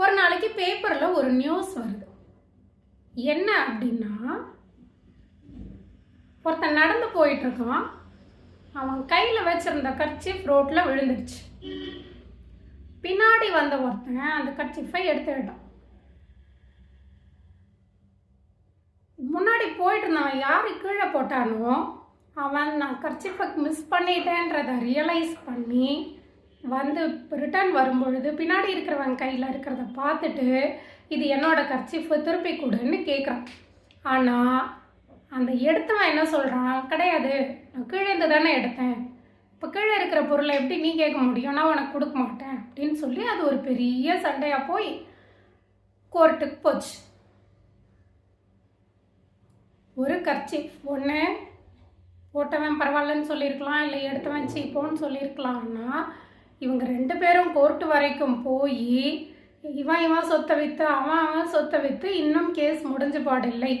ஒரு நாளைக்கு பேப்பரில் ஒரு நியூஸ் வருது. என்ன அப்படின்னா ஒருத்தன் நடந்து போயிட்டு இருக்கான் அவன் கையில் வச்சிருந்த கர்ச்சிஃப் ரோட்டில் விழுந்துடுச்சு. பின்னாடி வந்த ஒருத்தன் அந்த கர்ச்சிஃபை எடுத்துக்கிட்டான் முன்னாடி போயிட்டு இருந்தவன் யார் கீழே போட்டானோ அவன் நான் கர்ச்சிஃபை மிஸ் பண்ணிட்டேன்றதை ரியலைஸ் பண்ணி வந்து ரிட்டர்ன் வரும்பொழுது பின்னாடி இருக்கிறவன் கையில் இருக்கிறத பார்த்துட்டு இது என்னோட கர்ச்சிஃபை திருப்பி கொடுன்னு கேட்குறான் ஆனால் அந்த எடுத்தவன் என்ன சொல்கிறான் கிடையாது. நான் கீழே இருந்து தானே எடுத்தேன். இப்போ கீழே இருக்கிற பொருளை எப்படி நீ கேட்க முடியும்? நான் உனக்கு கொடுக்க மாட்டேன் அப்படின்னு சொல்லி அது ஒரு பெரிய சண்டையாக போய் கோர்ட்டுக்கு போச்சு. ஒரு கர்ச்சிஃப் ஒன்று போட்டவன் பரவாயில்லன்னு சொல்லியிருக்கலாம் இல்லை எடுத்தவன் சீப்போன்னு சொல்லியிருக்கலாம்னா இவங்க ரெண்டு பேரும் கோர்ட்டு வரைக்கும் போய் இவன் இவன் சொத்தை விற்று அவன் அவன் சொத்தை விற்று இன்னும் கேஸ் முடிஞ்சு பாடில்லை